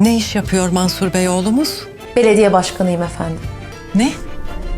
Ne iş yapıyor Mansur Bey oğlumuz? Belediye başkanıyım efendim. Ne?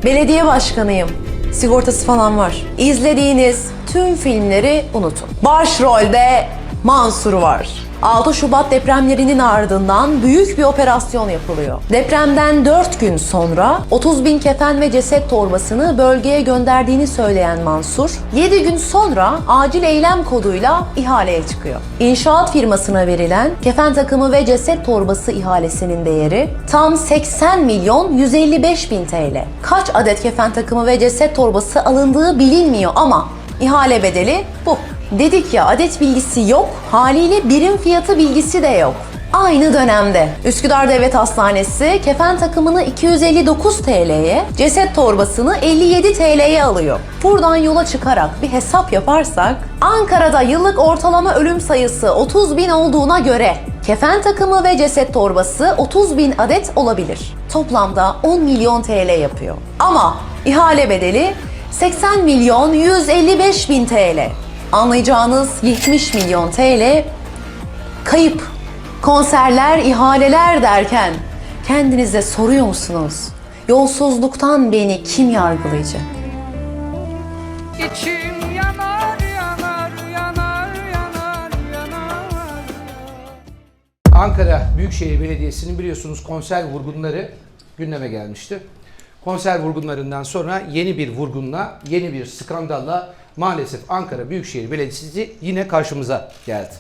Belediye başkanıyım. Sigortası falan var. İzlediğiniz tüm filmleri unutun. Başrolde Mansur var. 6 Şubat depremlerinin ardından büyük bir operasyon yapılıyor. Depremden 4 gün sonra 30 bin kefen ve ceset torbasını bölgeye gönderdiğini söyleyen Mansur, 7 gün sonra acil eylem koduyla ihaleye çıkıyor. İnşaat firmasına verilen kefen takımı ve ceset torbası ihalesinin değeri tam 80 milyon 155 bin TL. Kaç adet kefen takımı ve ceset torbası alındığı bilinmiyor ama ihale bedeli bu. Dedik ya adet bilgisi yok, haliyle birim fiyatı bilgisi de yok. Aynı dönemde Üsküdar Devlet Hastanesi kefen takımını 259 TL'ye, ceset torbasını 57 TL'ye alıyor. Buradan yola çıkarak bir hesap yaparsak Ankara'da yıllık ortalama ölüm sayısı 30 bin olduğuna göre kefen takımı ve ceset torbası 30 bin adet olabilir. Toplamda 10 milyon TL yapıyor. Ama ihale bedeli 80 milyon 155 bin TL. Anlayacağınız 70 milyon TL kayıp. Konserler, ihaleler derken kendinize soruyor musunuz? Yolsuzluktan beni kim yargılayacak? İçim yanar yanar yanar yanar yanar Ankara Büyükşehir Belediyesi'nin biliyorsunuz konser vurgunları gündeme gelmişti. Konser vurgunlarından sonra yeni bir vurgunla, yeni bir skandalla maalesef Ankara Büyükşehir Belediyesi yine karşımıza geldi.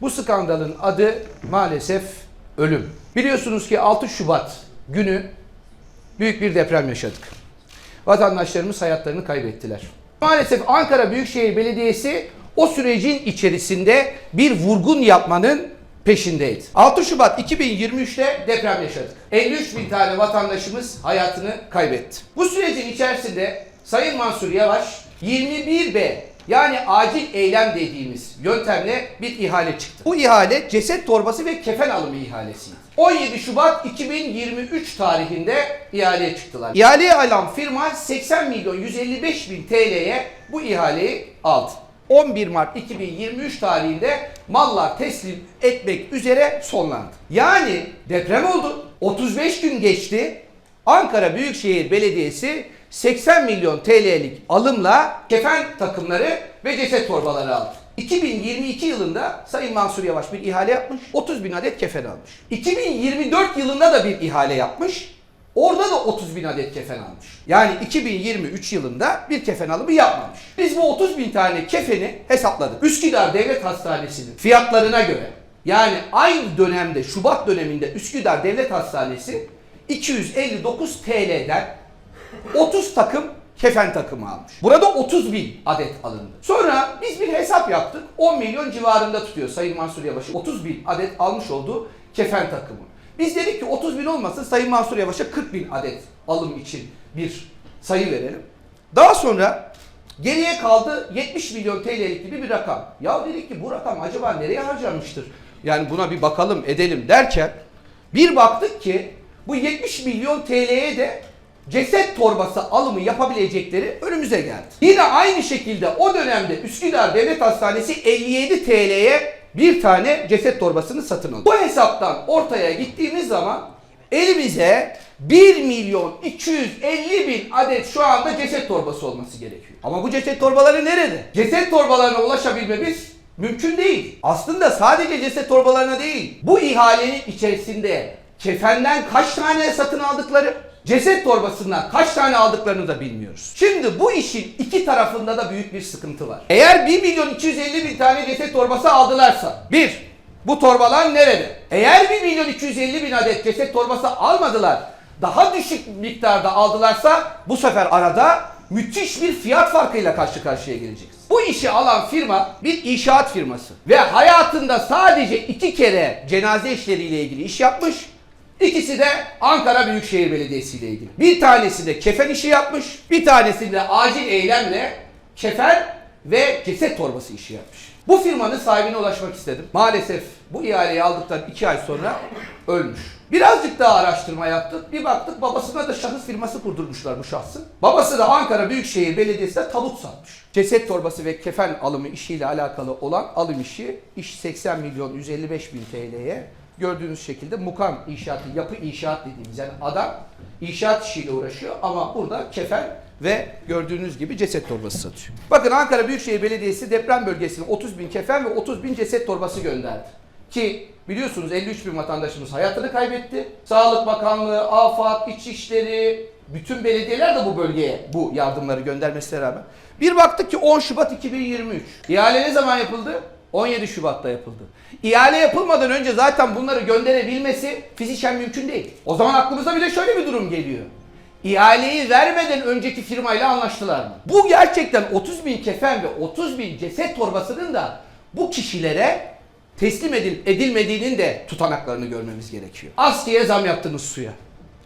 Bu skandalın adı maalesef ölüm. Biliyorsunuz ki 6 Şubat günü büyük bir deprem yaşadık. Vatandaşlarımız hayatlarını kaybettiler. Maalesef Ankara Büyükşehir Belediyesi o sürecin içerisinde bir vurgun yapmanın peşindeydi. 6 Şubat 2023'te deprem yaşadık. 53 bin tane vatandaşımız hayatını kaybetti. Bu sürecin içerisinde Sayın Mansur Yavaş 21B yani acil eylem dediğimiz yöntemle bir ihale çıktı. Bu ihale ceset torbası ve kefen alımı ihalesiydi. 17 Şubat 2023 tarihinde ihaleye çıktılar. İhaleyi alan firma 80 milyon 155 bin TL'ye bu ihaleyi aldı. 11 Mart 2023 tarihinde mallar teslim etmek üzere sonlandı. Yani deprem oldu. 35 gün geçti. Ankara Büyükşehir Belediyesi 80 milyon TL'lik alımla kefen takımları ve ceset torbaları aldı. 2022 yılında Sayın Mansur Yavaş bir ihale yapmış. 30 bin adet kefen almış. 2024 yılında da bir ihale yapmış. Orada da 30 bin adet kefen almış. Yani 2023 yılında bir kefen alımı yapmamış. Biz bu 30 bin tane kefeni hesapladık. Üsküdar Devlet Hastanesi'nin fiyatlarına göre yani aynı dönemde Şubat döneminde Üsküdar Devlet Hastanesi 259 TL'den 30 takım kefen takımı almış. Burada 30 bin adet alındı. Sonra biz bir hesap yaptık. 10 milyon civarında tutuyor Sayın Mansur Yavaş'ın 30 bin adet almış olduğu kefen takımı. Biz dedik ki 30 bin olmasın Sayın Mansur Yavaş'a 40 bin adet alım için bir sayı verelim. Daha sonra geriye kaldı 70 milyon TL'lik gibi bir rakam. Ya dedik ki bu rakam acaba nereye harcanmıştır? Yani buna bir bakalım edelim derken bir baktık ki bu 70 milyon TL'ye de ceset torbası alımı yapabilecekleri önümüze geldi. Yine aynı şekilde o dönemde Üsküdar Devlet Hastanesi 57 TL'ye bir tane ceset torbasını satın aldı. Bu hesaptan ortaya gittiğimiz zaman elimize 1 milyon 250 bin adet şu anda ceset torbası olması gerekiyor. Ama bu ceset torbaları nerede? Ceset torbalarına ulaşabilmemiz mümkün değil. Aslında sadece ceset torbalarına değil, bu ihalenin içerisinde kefenden kaç tane satın aldıkları, ceset torbasından kaç tane aldıklarını da bilmiyoruz. Şimdi bu işin iki tarafında da büyük bir sıkıntı var. Eğer 1 milyon 250 bin tane ceset torbası aldılarsa, bir, bu torbalar nerede? Eğer 1 milyon 250 bin adet ceset torbası almadılar, daha düşük miktarda aldılarsa bu sefer arada müthiş bir fiyat farkıyla karşı karşıya geleceğiz. Bu işi alan firma bir inşaat firması ve hayatında sadece iki kere cenaze işleriyle ilgili iş yapmış. İkisi de Ankara Büyükşehir Belediyesi ile ilgili. Bir tanesi de kefen işi yapmış, bir tanesi de acil eylemle kefen ve ceset torbası işi yapmış. Bu firmanın sahibine ulaşmak istedim. Maalesef bu ihaleyi aldıktan iki ay sonra ölmüş. Birazcık daha araştırma yaptık. Bir baktık babasına da şahıs firması kurdurmuşlar bu şahsın. Babası da Ankara Büyükşehir Belediyesi'ne tabut satmış. Ceset torbası ve kefen alımı işiyle alakalı olan alım işi iş 80 milyon 155 bin TL'ye gördüğünüz şekilde Mukan inşaatı, yapı inşaat dediğimiz yani adam inşaat işiyle uğraşıyor ama burada kefen ve gördüğünüz gibi ceset torbası satıyor. Bakın Ankara Büyükşehir Belediyesi deprem bölgesine 30 bin kefen ve 30 bin ceset torbası gönderdi. Ki biliyorsunuz 53 bin vatandaşımız hayatını kaybetti. Sağlık Bakanlığı, AFAD, İçişleri, bütün belediyeler de bu bölgeye bu yardımları göndermesine rağmen. Bir baktık ki 10 Şubat 2023. İhale ne zaman yapıldı? 17 Şubat'ta yapıldı. İhale yapılmadan önce zaten bunları gönderebilmesi fiziken mümkün değil. O zaman aklımıza bir de şöyle bir durum geliyor. İhaleyi vermeden önceki firmayla anlaştılar mı? Bu gerçekten 30 bin kefen ve 30 bin ceset torbasının da bu kişilere teslim edil edilmediğinin de tutanaklarını görmemiz gerekiyor. Askıya zam yaptınız suya.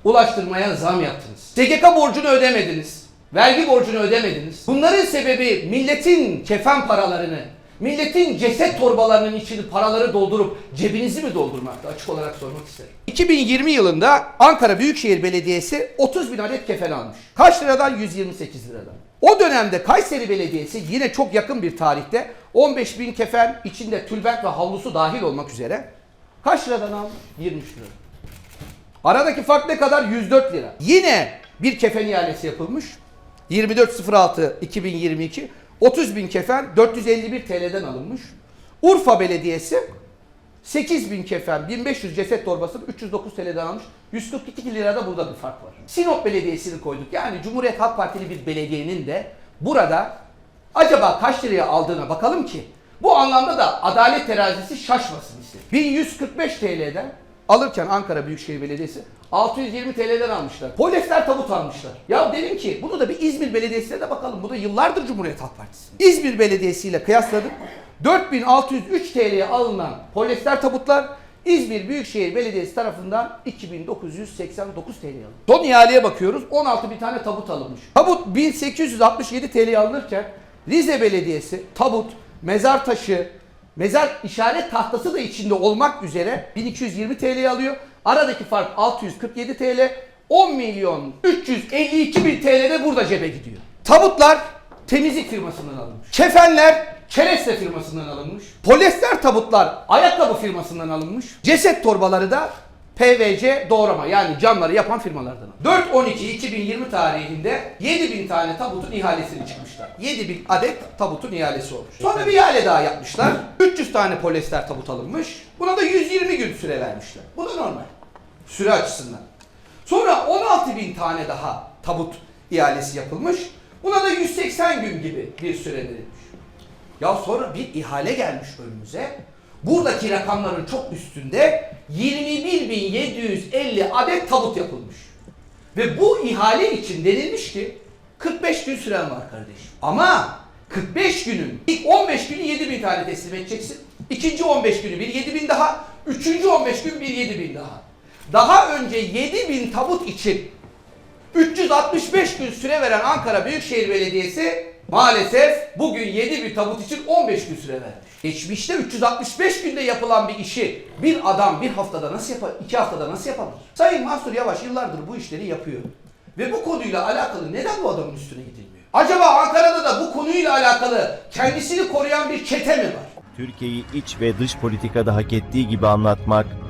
Ulaştırmaya zam yaptınız. SGK borcunu ödemediniz. Vergi borcunu ödemediniz. Bunların sebebi milletin kefen paralarını, milletin ceset torbalarının içini paraları doldurup cebinizi mi doldurmakta? Açık olarak sormak isterim. 2020 yılında Ankara Büyükşehir Belediyesi 30 bin adet kefen almış. Kaç liradan? 128 liradan. O dönemde Kayseri Belediyesi yine çok yakın bir tarihte 15 bin kefen içinde tülbent ve havlusu dahil olmak üzere kaç liradan aldı? 23 lira. Aradaki fark ne kadar? 104 lira. Yine bir kefen ihalesi yapılmış. 24.06.2022 30 bin kefen 451 TL'den alınmış. Urfa Belediyesi 8 bin kefen 1500 ceset torbasını 309 TL'den almış. 142 lirada burada bir fark var. Sinop Belediyesi'ni koyduk. Yani Cumhuriyet Halk Partili bir belediyenin de burada acaba kaç liraya aldığına bakalım ki bu anlamda da adalet terazisi şaşmasın istedim. 1145 TL'den alırken Ankara Büyükşehir Belediyesi 620 TL'den almışlar. Polyester tabut almışlar. Ya dedim ki bunu da bir İzmir Belediyesi'ne de bakalım. Bu da yıllardır Cumhuriyet Halk Partisi. İzmir Belediyesi ile kıyasladım. 4603 TL'ye alınan polyester tabutlar İzmir Büyükşehir Belediyesi tarafından 2989 TL alındı. Son ihaleye bakıyoruz. 16 bin tane tabut alınmış. Tabut 1867 TL'ye alınırken Rize Belediyesi tabut, mezar taşı, mezar işaret tahtası da içinde olmak üzere 1220 TL'ye alıyor. Aradaki fark 647 TL. 10 milyon 352 bin TL de burada cebe gidiyor. Tabutlar temizlik firmasından alınmış. Kefenler Çereste firmasından alınmış. Polyester tabutlar ayakkabı firmasından alınmış. Ceset torbaları da PVC doğrama yani camları yapan firmalardan. 4-12-2020 tarihinde 7000 tane tabutun ihalesini çıkmışlar. 7000 adet tabutun ihalesi olmuş. Sonra bir ihale daha yapmışlar. 300 tane polyester tabut alınmış. Buna da 120 gün süre vermişler. Bu da normal. Süre açısından. Sonra 16 bin tane daha tabut ihalesi yapılmış. Buna da 180 gün gibi bir süre verilmiş. Ya sonra bir ihale gelmiş önümüze. Buradaki rakamların çok üstünde 21.750 adet tabut yapılmış. Ve bu ihale için denilmiş ki 45 gün süren var kardeşim. Ama 45 günün ilk 15 günü 7000 tane teslim edeceksin. İkinci 15 günü bir 7000 daha. Üçüncü 15 gün bir 7000 daha. Daha önce 7000 tabut için 365 gün süre veren Ankara Büyükşehir Belediyesi maalesef bugün 7 bir tabut için 15 gün süre vermiş. Geçmişte 365 günde yapılan bir işi bir adam bir haftada nasıl yapar, iki haftada nasıl yapabilir? Sayın Mansur Yavaş yıllardır bu işleri yapıyor. Ve bu konuyla alakalı neden bu adamın üstüne gidilmiyor? Acaba Ankara'da da bu konuyla alakalı kendisini koruyan bir çete mi var? Türkiye'yi iç ve dış politikada hak ettiği gibi anlatmak